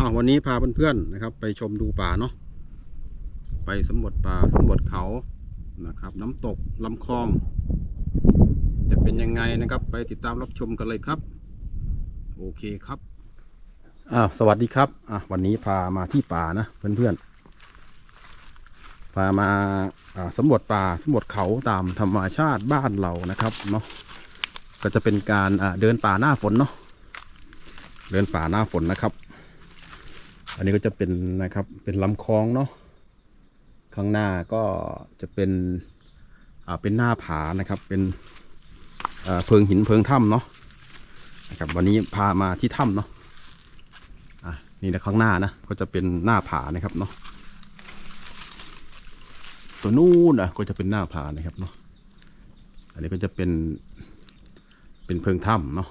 อ้าววันนี้พาเพื่อนๆนะครับ ไปชมดูป่าเนาะไปสำรวจป่าสำรวจเขานะครับ น้ำตกลำคลอง จะเป็นยังไงนะครับ ไปติดตามรับชมกันเลยครับ โอเคครับอ้าวสวัสดีครับอะวันนี้พามาที่ป่านะเพื่อนๆพามาอ่าสำรวจป่าสำรวจเขาตามธรรมชาติบ้านเรานะครับเนาะก็จะเป็นการอ่าเดินป่าหน้าฝนเนาะเดินป่าหน้าฝนนะครับ อันนี้ก็จะเป็นนะครับเป็นลำคลองเนาะข้างหน้าก็จะเป็นอ่าเป็นหน้าผานะครับเป็นเอ่อเพิงหินเพิงถ้ำเนาะนะครับวันนี้พามาที่ถ้ำเนาะอะนี่นะข้างหน้านะก็จะเป็นหน้าผานะครับเนาะตัวนู้นอะก็จะเป็นหน้าผานะครับเนาะอันนี้ก็จะเป็นเป็นเพิงถ้ำเนาะ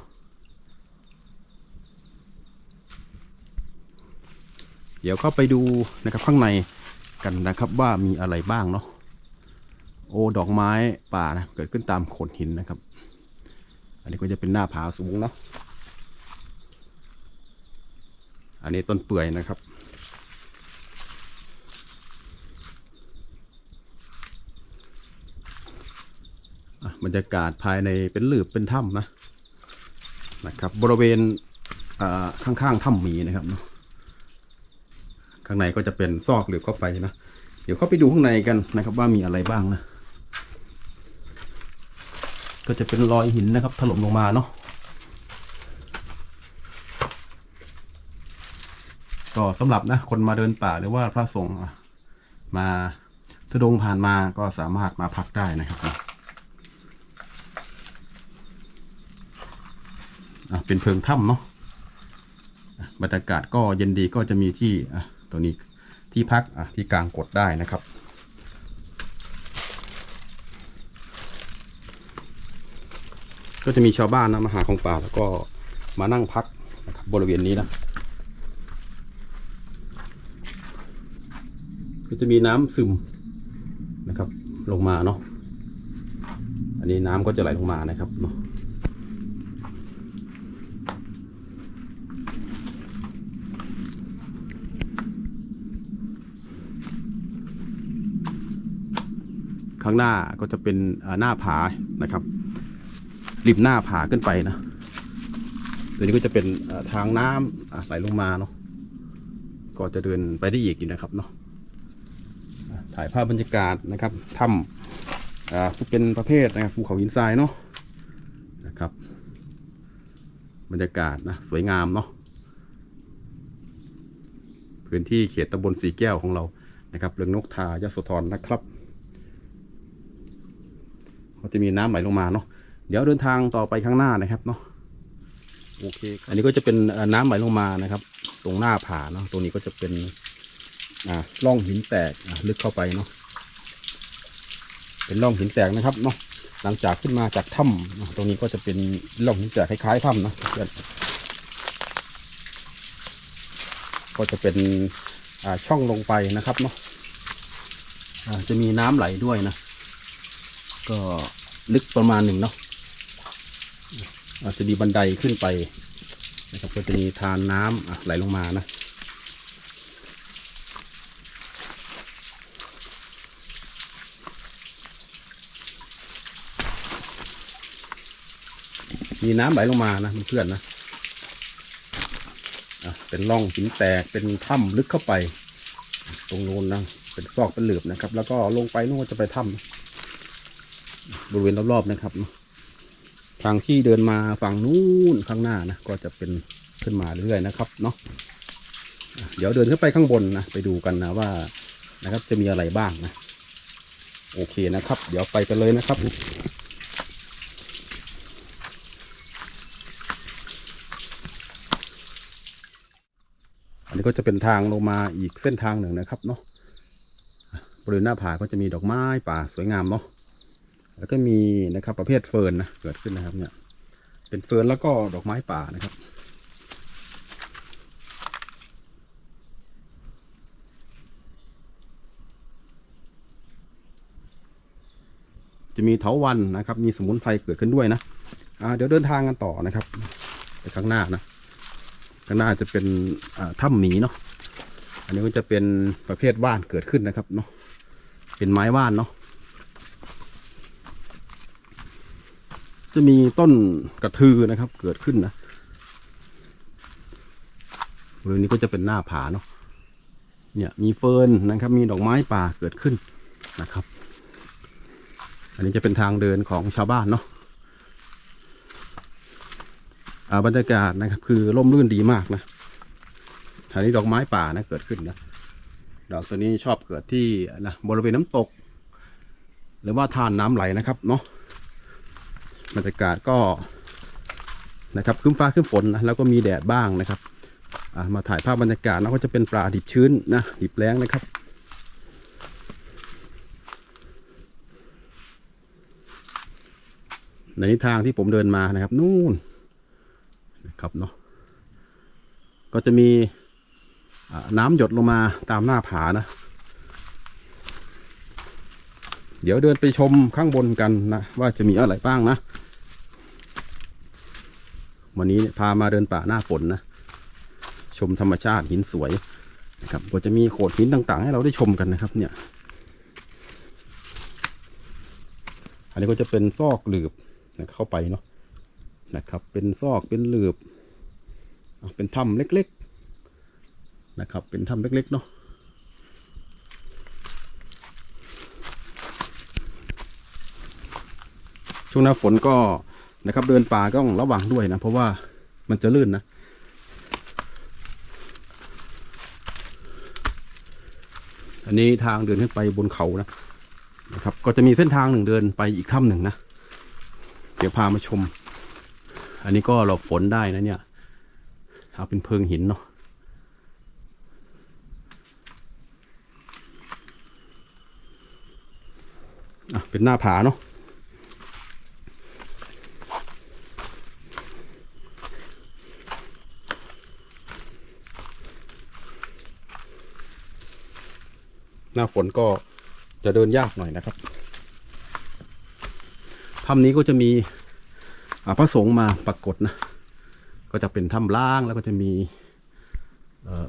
เดี๋ยวเข้าไปดูนะครับข้างในกันนะครับว่ามีอะไรบ้างเนาะโอ้ดอกไม้ป่านะเกิดขึ้นตามโขดหินนะครับ อันนี้ก็จะเป็นหน้าผาสูงเนาะอันนี้ต้นเปื่อยนะครับบรรยากาศภายในเป็นหลืบเป็นถ้ำนะนะครับ บริเวณข้างๆถ้ำมีนะครับเนาะ ข้างในก็จะเป็นซอกหรือเข้าไปนะเดี๋ยวเข้าไปดูข้างในกันนะครับ ว่ามีอะไรบ้างนะก็จะเป็นรอยหินนะครับ ถล่มลงมาเนาะก็สำหรับนะคนมาเดินป่าหรือว่าพระสงฆ์มาทุดงผ่านมาก็สามารถมาพักได้นะครับเป็นเพิงถ้ำเนาะบรรยากาศก็เย็นดีก็จะมีที่อะ ตัวนี้ที่พักอะที่กลางกดได้นะครับ ก็จะมีชาวบ้านนะมาหาของป่าแล้วก็มานั่งพักนะครับบริเวณนี้นะก็จะมีน้ำซึมนะครับลงมาเนาะอันนี้น้ำก็จะไหลลงมานะครับเนาะ ข้างหน้าก็จะเป็นหน้าผานะครับ ริมหน้าผาขึ้นไปนะตัวนี้ก็จะเป็นทางน้ำไหลลงมาเนาะก็จะเดินไปได้อีกอยู่นะครับเนาะถ่ายภาพบรรยากาศนะครับถ้ำเป็นประเภทนะครับภูเขาหินทรายเนาะนะครับ บรรยากาศนะสวยงามเนาะพื้นที่เขตตำบลสีแก้วของเรานะครับเรืองนกทายโสธรนะครับ ก็จะมีน้ำไหลลงมาเนาะเดี๋ยวเดินทางต่อไปข้างหน้านะครับเนาะโอเค อันนี้ก็จะเป็นเอ่อน้ำไหลลงมานะครับ ตรงหน้าผาเนาะตรงนี้ก็จะเป็นอ่าร่องหินแตกอะลึกเข้าไปเนาะเป็นร่องหินแตกนะครับเนาะหลังจากขึ้นมาจากถ้ำเนาะตรงนี้ก็จะเป็นร่องหินแตกคล้ายๆถ้ำเนาะเพื่อนก็จะเป็นอ่าช่องลงไปนะครับเนาะอ่าจะมีน้ำไหลด้วยนะ ก็ลึกประมาณหนึ่งเนาะอาจจะมีบันไดขึ้นไปนะครับก็จะมีทานน้ำไหลลงมานะมีน้ำไหลลงมานะเพื่อนๆนะเป็นร่องหินแตกเป็นถ้ำลึกเข้าไป ตรงโน้นนะเป็นซอกเป็นหลืบนะครับ แล้วก็ลงไปนู่นจะไปถ้ำ บริเวณรอบๆนะครับ ทางที่เดินมาฝั่งนู้นข้างหน้านะก็จะเป็นขึ้นมาเรื่อยๆนะครับเนาะเดี๋ยวเดินขึ้นไปข้างบนนะไปดูกันนะว่านะครับจะมีอะไรบ้างนะโอเคนะครับ เดี๋ยวไปกันเลยนะครับอันนี้ก็จะเป็นทางลงมาอีกเส้นทางหนึ่งนะครับเนาะบริเวณหน้าผาก็จะมีดอกไม้ป่าสวยงามเนาะ แล้วก็มีนะครับประเภทเฟิร์นนะเกิดขึ้นนะครับเนี่ยเป็นเฟิร์นแล้วก็ดอกไม้ป่านะครับ จะมีเถาวันนะครับ มีสมุนไพรเกิดขึ้นด้วยนะอ่าเดี๋ยวเดินทางกันต่อนะครับไปข้างหน้านะข้างหน้าจะเป็นถ้ำหมีเนาะอันนี้ก็จะเป็นประเภทว่านเกิดขึ้นนะครับเนาะเป็นไม้ว่านเนาะ จะมีต้นกระทือนะครับ เกิดขึ้นนะบริเวณนี้ก็จะเป็นหน้าผาเนาะเนี่ยมีเฟิร์นนะครับ มีดอกไม้ป่าเกิดขึ้นนะครับ อันนี้จะเป็นทางเดินของชาวบ้านเนาะอาบรรยากาศนะครับ คือร่มรื่นดีมากนะแถวนี้ดอกไม้ป่านะเกิดขึ้นนะดอกตัวนี้ชอบเกิดที่นะบริเวณน้ำตก หรือว่าทานน้ำไหลนะครับเนาะ บรรยากาศก็นะครับครึ้มฟ้าครึ้มฝนนะแล้วก็มีแดดบ้างนะครับมาถ่ายภาพบรรยากาศนะก็จะเป็นปลาดิบชื้นนะดิบแล้งนะครับในทางที่ผมเดินมานะครับ นู่นนะครับเนาะก็จะมีน้ำหยดลงมาตามหน้าผานะ เดี๋ยวเดินไปชมข้างบนกันนะ ว่าจะมีอะไรบ้างนะ วันนี้พามาเดินป่าหน้าฝนนะ ชมธรรมชาติหินสวยนะครับก็จะมีโขดหินต่างๆ ให้เราได้ชมกันนะครับ เนี่ย อันนี้ก็จะเป็นซอกหลืบนะเข้าไปเนาะนะครับ เป็นซอกเป็นหลืบอะเป็นถ้ำเล็กๆนะครับ เป็นถ้ำเล็กๆเนาะช่วงหน้าฝนก็ นะครับ เดินป่าก็ต้องระวังด้วยนะ เพราะว่ามันจะลื่นนะ อันนี้ทางเดินขึ้นไปบนเขานะนะครับ ก็จะมีเส้นทางหนึ่งเดินไปอีกถ้ำหนึ่งนะ เดี๋ยวพามาชม อันนี้ก็หลบฝนได้นะเนี่ยเอาเป็นเพิงหินเนาะอะเป็นหน้าผาเนาะ หน้าฝนก็จะเดินยากหน่อยนะครับถ้ำนี้ก็จะมีพระสงฆ์มาปรากฏนะ ก็จะเป็นถ้ำล่างแล้วก็จะมี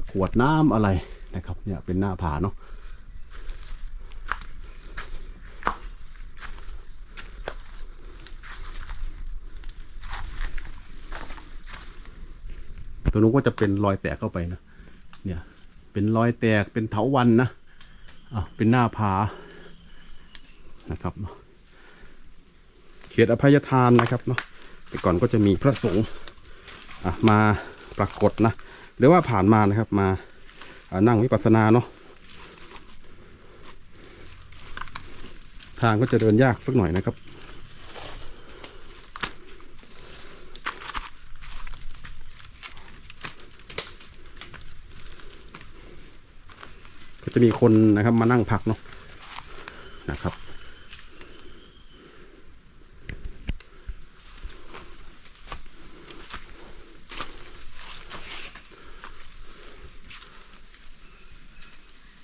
ขวดน้ำอะไรนะครับ เนี่ยเป็นหน้าผาเนาะตรงนู้นก็จะเป็นรอยแตกเข้าไปนะ เนี่ย เป็นรอยแตกเป็นเถาวันนะ อะเป็นหน้าผานะครับเนาะเขตอภัยทานนะครับเนาะแต่ก่อนก็จะมีพระสงฆ์อะมาปรากฏนะหรือว่าผ่านมานะครับมาอ่านั่งวิปัสสนาเนาะทางก็จะเดินยากสักหน่อยนะครับ ก็จะมีคนนะครับมานั่งพักเนาะนะครับ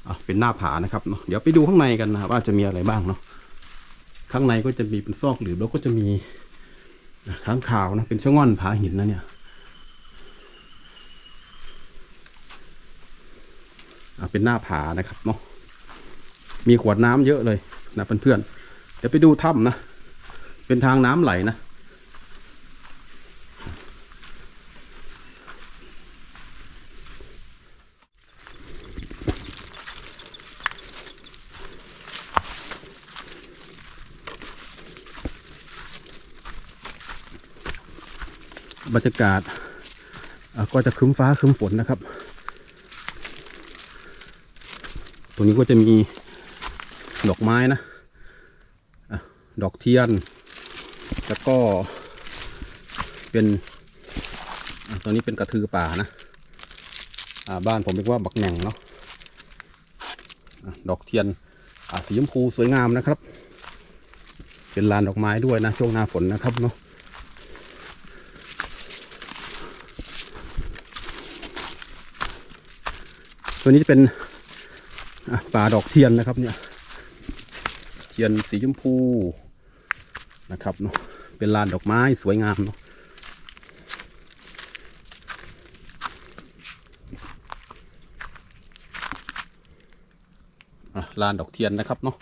อะเป็นหน้าผานะครับเนาะเดี๋ยวไปดูข้างในกันนะครับว่าจะมีอะไรบ้างเนาะข้างในก็จะมีเป็นซอกหลืบแล้วก็จะมีข้างขาวนะเป็นชะง่อนผาหินนะเนี่ยอะ เป็นหน้าผานะครับเนาะมีขวดน้ำเยอะเลยนะเพื่อนๆเดี๋ยวไปดูถ้ำนะ เป็นทางน้ำไหลนะบรรยากาศก็จะครึ้มฟ้าครึ้มฝนนะครับ ตรงนี้ก็จะมีดอกไม้นะอะดอกเทียน แล้วก็เป็นอตรงนี้เป็นกระทือป่านะบ้านผมเรียกว่าบักแหน่งเนาะอะดอกเทียนสีชมพูสวยงามนะครับ เป็นลานดอกไม้ด้วยนะช่วงหน้าฝนนะครับเนาะตัวนี้จะเป็น ป่าดอกเทียนนะครับเนี่ย เทียนสีชมพูนะครับเนาะเป็นลานดอกไม้สวยงามเนาะลานดอกเทียนนะครับเนาะ